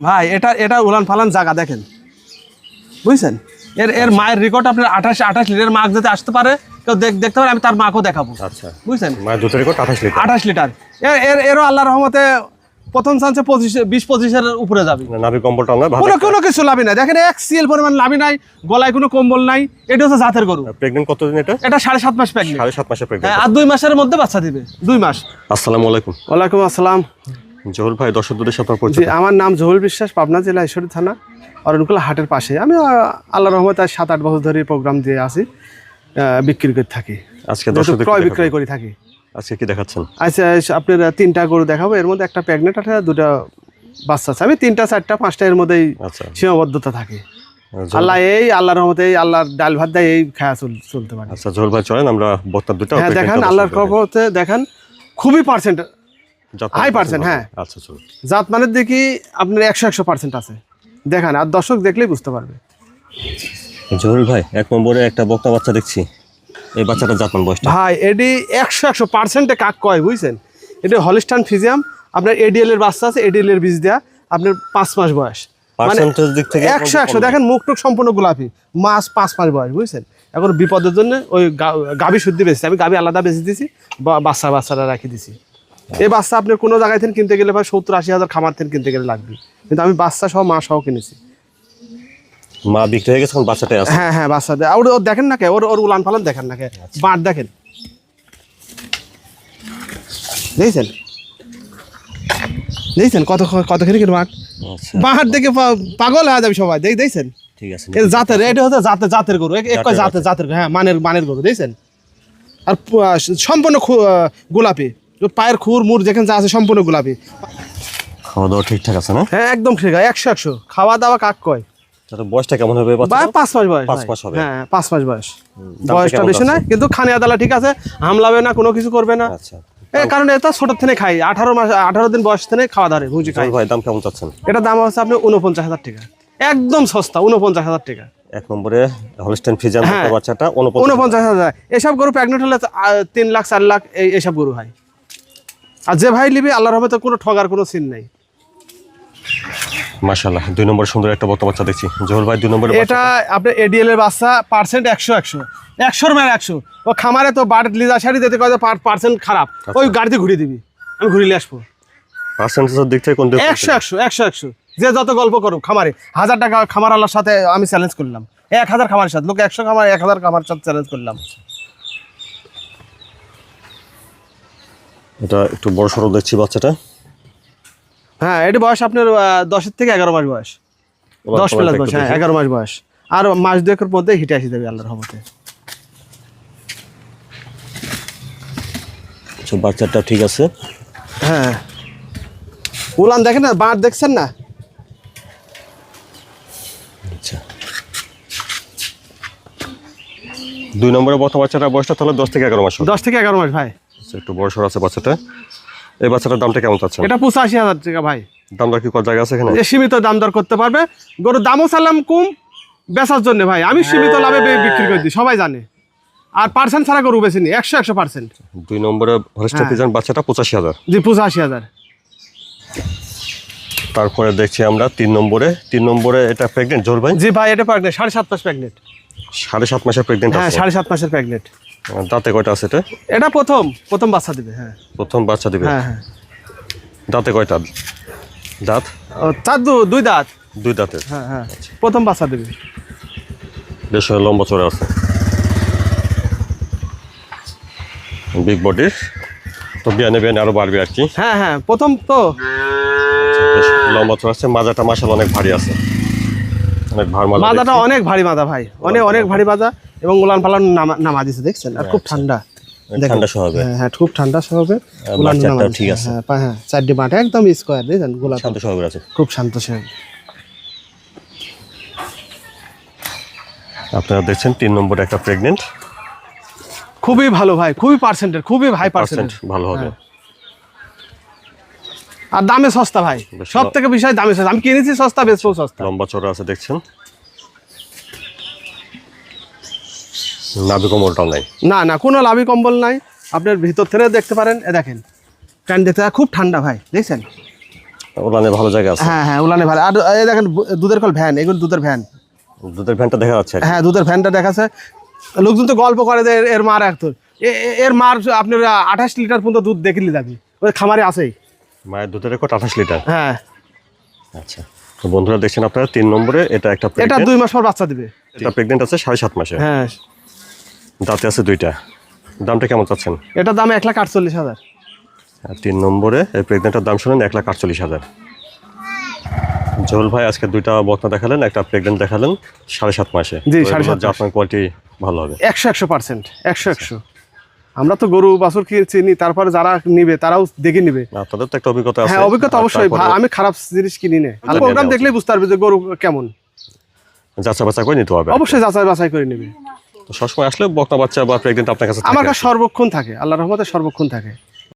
ভাই এটা এটা উলান ফালান জায়গা দেখেন। বুঝছেন? এর এর মায়ের রেকর্ড আপনার আঠাশ আঠাশ লিটার মার্ক যাতে আসতে পারে কেউ দেখ- দেখতে পারে আমি তার মাকেও দেখাবো। আচ্ছা। বুঝছেন? দুধের রেকর্ড আঠাশ লিটার আঠাশ লিটার এর এর এরও আল্লাহ রহমতে প্রথম চান্সে পঁচিশ বিশ পঁচিশের উপরে যাবে। নাভি কম্বল টাঙ্গা কোনো কোনো কিছু লাভই নাই। দেখেন এক সিএল পরিমাণ লাভই নাই গলায় কোনো কম্বল নাই এটা হচ্ছে জাতের গরু। প্রেগনেন্ট কতদিন এটা? এটা সাড়ে সাত মাস প্যাকেট সাড়ে সাত মাসের প্রেগনেন্ট আর দুই মাসের মধ্যে বাচ্চা দিবে। দুই মাস। আসসালামু আলাইকুম। ওয়ালাইকুম আসসালাম। জহুর ভাই দর্শকদের সাথে পরিচয় আমার নাম জহুল বিশ্বাস পাবনা জেলা ঈশ্বরী থানা অরণকুলা হাটের পাশে। আমি আল্লাহ রহমতে সাত আট বছর ধরে প্রোগ্রাম দিয়ে আসি বিক্রি করে থাকি। আজকে দর্শকদের ক্রয় বিক্রয় করে থাকি। আজকে কি দেখাচ্ছেন? আচ্ছা আপনার তিনটা গরু দেখাবো এর মধ্যে একটা প্রেগনেন্ট আছে আর দুটা বাচ্চা আছে। আমি তিনটা চারটা পাঁচটা এর মধ্যেই আচ্ছা। সীমাবদ্ধতা থাকে। আল্লাহ এই আল্লাহ রহমতে এই আল্লাহর ডাল ভাত দেয় এই খায়া চল- চলতে পারে। আচ্ছা জহুর ভাই চলেন আমরা বত্তার দুটো হ্যাঁ দেখেন আল্লাহর খবরতে দেখেন খুবই পার্সেন্ট percent, হ্যাঁ। আচ্ছা জাত মানের দেখি আপনার একশো একশো পার্সেন্ট আছে। দেখেন আর দর্শক দেখলেই বুঝতে পারবে। জহুর ভাই এক নম্বরে একটা বক্তা বাচ্চা দেখছি। এই বাচ্চাটা জাতমান বয়সটা। ভাই এডি একশো একশো পার্সেন্টে কাক কয় বুঝছেন? এটি হলিস্টান ফিজিয়াম আপনার এডিএল এর বাচ্চা আছে এডিএল এর বীজ দেওয়া আপনার পাঁচ মাস বয়স। মানে একশো একশো দেখেন মুখ টুক সম্পূর্ণ গোলাপি মাস পাঁচ মাস বয়স বুঝছেন? এখন বিপদের জন্য ওই গা- গাভী শুদ্ধি বেশি আমি গাভী আলাদা বেঁচে দিছি বা- বাচ্চা বাচ্চারা রাখি দিছি। এই বাচ্চা আপনি কোনো জায়গায় থেকে কিনতে গেলে ভাই সত্তর আশি হাজার খামার থেকে কিনতে গেলে লাগবে। কিন্তু আমি বাচ্চা সহ মা সহ কিনেছি। মা বিক্রি হয়ে গেছে বাচ্চাটাই আছে? হ্যাঁ হ্যাঁ বাচ্চা দেয় ওর ওর দেখেন না কে? ওর ওর উলান ফালান দেখেন না কে? বাঁট দেখেন। দেখছেন? দেখছেন কত কতখানি কিন্তু বাঁট আচ্ছা। বাঁট দেখে পাগল হয়ে যাবে সবাই। দেখ দেখছেন? ঠিক আছে জাতের এটা হচ্ছে জাতের জাতের গরু। এক- জাতের জাতের হ্যাঁ মানের মানের গরু। দেখছেন? আর সম্পূর্ণ গোলাপি। পায়ের খুর মুর যেখানে যা আছে সম্পূর্ণ গোলাপি। খাওয়া দাওয়া ঠিকঠাক আছে না? হ্যাঁ একদম ঠিক আছে একশো একশো। খাওয়া দাওয়া কাক কয়? বয়সটা কেমন হবে পাঁচ মাস বয়স পাঁচ মাস হবে। হ্যাঁ পাঁচ মাস বয়স। বয়সটা বেশি না কিন্তু খানে আদালা ঠিক আছে হামলাবে না কোনো কিছু করবে না। আচ্ছা। কারণ এটা ছোট থেকে খাই আঠারো মাস আঠারো দিন বয়স থেকে খাওয়া ভুজি খাই। ভাই দাম কেমন চাচ্ছেন? এটা দাম হচ্ছে আপনি উনপঞ্চাশ হাজার টাকা। একদম সস্তা উনপঞ্চাশ হাজার টাকা। এক নম্বরে হলস্টেন ফিজান হ্যাঁ। বাচ্চাটা উনপঞ্চাশ হাজার। এসব গরু প্রেগনেন্ট হলে তিন লাখ চার লাখ এইসব গরু হয়। আর যে ভাই নিবি আল্লাহর রহমতে কোনো ঠগার কোনো সিন নেই। মাশাআল্লাহ দুই নম্বর সুন্দর একটা বক্তা বাচ্চা দেখছি। জহুর ভাই দুই নম্বরে এটা আপনার এডিএল এর বাচ্চা পার্সেন্ট একশো একশো। একশোর মানে একশো। ও খামারে তো বাড়ি লিজা শাড়ি দিতে কয় পার্সেন্ট খারাপ। ওই গাড়িতে ঘুরিয়ে দিবি। আমি ঘুরিয়ে আসব। পার্সেন্টেজের দিক থেকে কোন দিকে একশো একশো একশো একশো। যে যত গল্প করুক খামারে। হাজার টাকা খামার আল্লাহর সাথে আমি চ্যালেঞ্জ করলাম। এক হাজার খামারের সাথে। লোক একশো খামার এক হাজার খামার সাথে চ্যালেঞ্জ করলাম। এটা একটু বড় সড়ো দেখছি বাচ্চাটা। হ্যাঁ এটা বয়স আপনার দশের থেকে এগারো মাস বয়স। দশ প্লাস বয়স হ্যাঁ এগারো মাস বয়স। আর মাস দুয়েকের মধ্যে হিটে আসি দেবে আল্লাহর রহমতে। আচ্ছা, বাচ্চাটা ঠিক আছে। হ্যাঁ। উলান দেখেন না বাঁট দেখছেন না? আচ্ছা। দুই নম্বরে বর্তমান বাচ্চাটা বয়সটা তাহলে দশ থেকে এগারো মাস দশ থেকে এগারো মাস ভাই। একটু বড় সড়ো আছে বাচ্চাটা। এই বাচ্চাটার দামটা কেমন চাচ্ছেন? এটা পঁচাশি হাজার টাকা ভাই। দামটা কি কত জায়গা আছে এখানে? সীমিত দাম দর করতে পারবে। গরুর দামও চালাম কম বেচার জন্য ভাই। আমি সীমিত লাভে বিক্রি করে দিই সবাই জানে। আর পার্সেন্ট ছাড়া গরু বেশি নি একশো একশো পার্সেন্ট দুই নম্বরে হলস্টেন হ্যাঁ। বাচ্চাটা পঁচাশি হাজার। জি পঁচাশি হাজার। তারপরে দেখছি আমরা তিন নম্বরে। তিন নম্বরে এটা প্রেগনেন্ট জোর ভাই? জি ভাই এটা প্রেগনেন্ট সাড়ে সাত মাস প্রেগনেন্ট সাড়ে সাত মাসের প্রেগনেন্ট হ্যাঁ সাড়ে সাত মাসের প্রেগনেন্ট দাঁতে কয়টা আছে এটা? এটা প্রথম প্রথম বাচ্চা দিবে হ্যাঁ। প্রথম বাচ্চা দিবে? হ্যাঁ হ্যাঁ। দাঁতে কয়টা? দাঁত? চার দু দুই দাঁত। দুই দাঁতের? হ্যাঁ হ্যাঁ। প্রথম বাচ্চা দিবে। বেশ লম্বা চড়ে আছে। বিগ বডির তো বিয়ানে বিয়ানে আরও বাড়বে আর কি? হ্যাঁ হ্যাঁ প্রথম তো। লম্বা চড়ে আছে। মাজাটা মাসাল অনেক ভারী আছে। অনেক ভার মাজা মাজাটা অনেক ভারী মাজা ভাই। অনেক অনেক ভারী মাজা। এবং উলান পালান নামা নামা দিছে দেখছেন? আর খুব ঠান্ডা। ঠান্ডা স্বভাবে হ্যাঁ হ্যাঁ খুব ঠান্ডা স্বভাবে উলান নামা ঠিক আছে। হ্যাঁ হ্যাঁ চারটি মাঠে একদম স্কোয়ার দেখছেন? গোলাপ। শান্ত স্বভাবের আছে। খুব শান্ত স্বভাব আপনারা দেখছেন তিন নম্বরে একটা প্রেগনেন্ট খুবই ভালো ভাই খুবই পার্সেন্টের খুবই হাই পার্সেন্ট পার্সেন্ট ভালো হবে। আর দামে সস্তা ভাই সব থেকে বিষয় দামে সস্তা আমি কিনেছি সস্তা বেশ সস্তা লম্বা চড়া আছে দেখছেন নাভি কম্বলটাও নাই? না না কোনো লাভি কম্বল নাই। আপনার ভিতর থেকে দেখতে পারেন এ দেখেন। ফ্যান দেখতে খুব ঠান্ডা ভাই দেখছেন? ওলানে ভালো জায়গা আছে। হ্যাঁ হ্যাঁ উলানে ভালো। আর এই দেখেন দুধের কল ভ্যান এগুলো দুধের ভ্যান। দুধের ভ্যানটা দেখা যাচ্ছে। হ্যাঁ দুধের ভ্যানটা দেখাচ্ছে। লোকজন তো গল্প করে যে এর- মার এক এর মার আপনার আঠাশ লিটার পর্যন্ত দুধ দেখলি যাবি। ওই খামারে আছেই। মায়ের দুধের রেকর্ড আঠাশ লিটার। হ্যাঁ। আচ্ছা। তো বন্ধুরা দেখছেন আপনারা তিন নম্বরে এটা একটা এটা দুই মাস পর বাচ্চা দিবে। এটা প্রেগনেন্ট আছে সাড়ে সাত মাসে। হ্যাঁ। দাঁতে আছে দুইটা। দামটা কেমন চাচ্ছেন? এটার দাম এক লাখ আটচল্লিশ হাজার। তিন নম্বরে এই প্রেগনেন্টের দাম শুনেন এক লাখ আটচল্লিশ হাজার। জহুল ভাই আজকে দুইটা বকনা দেখালেন একটা প্রেগনেন্ট দেখালেন সাড়ে সাত মাসে। জি, সাড়ে সাত আপনার কোয়ালিটি ভালো হবে। একশো একশো পার্সেন্ট একশো একশো। আমরা তো গরু বাছুর চিনি তারপরে যারা নিবে তারাও দেখে নিবে। আপনাদের তো একটা অভিজ্ঞতা আছে। হ্যাঁ অভিজ্ঞতা অবশ্যই। আমি খারাপ জিনিস কিনি না। প্রোগ্রাম দেখলেই বুঝতে পারবে যে গরু কেমন। যাচা বাচা করে নিতে হবে। অবশ্যই যাচাই বাছাই করে নেবে। সবসময় আসলে বক্তা বাচ্চা বা প্রেগনেন্ট আপনার কাছে আমার কাছে সর্বক্ষণ থাকে আল্লাহ রহমতে সর্বক্ষণ থাকে।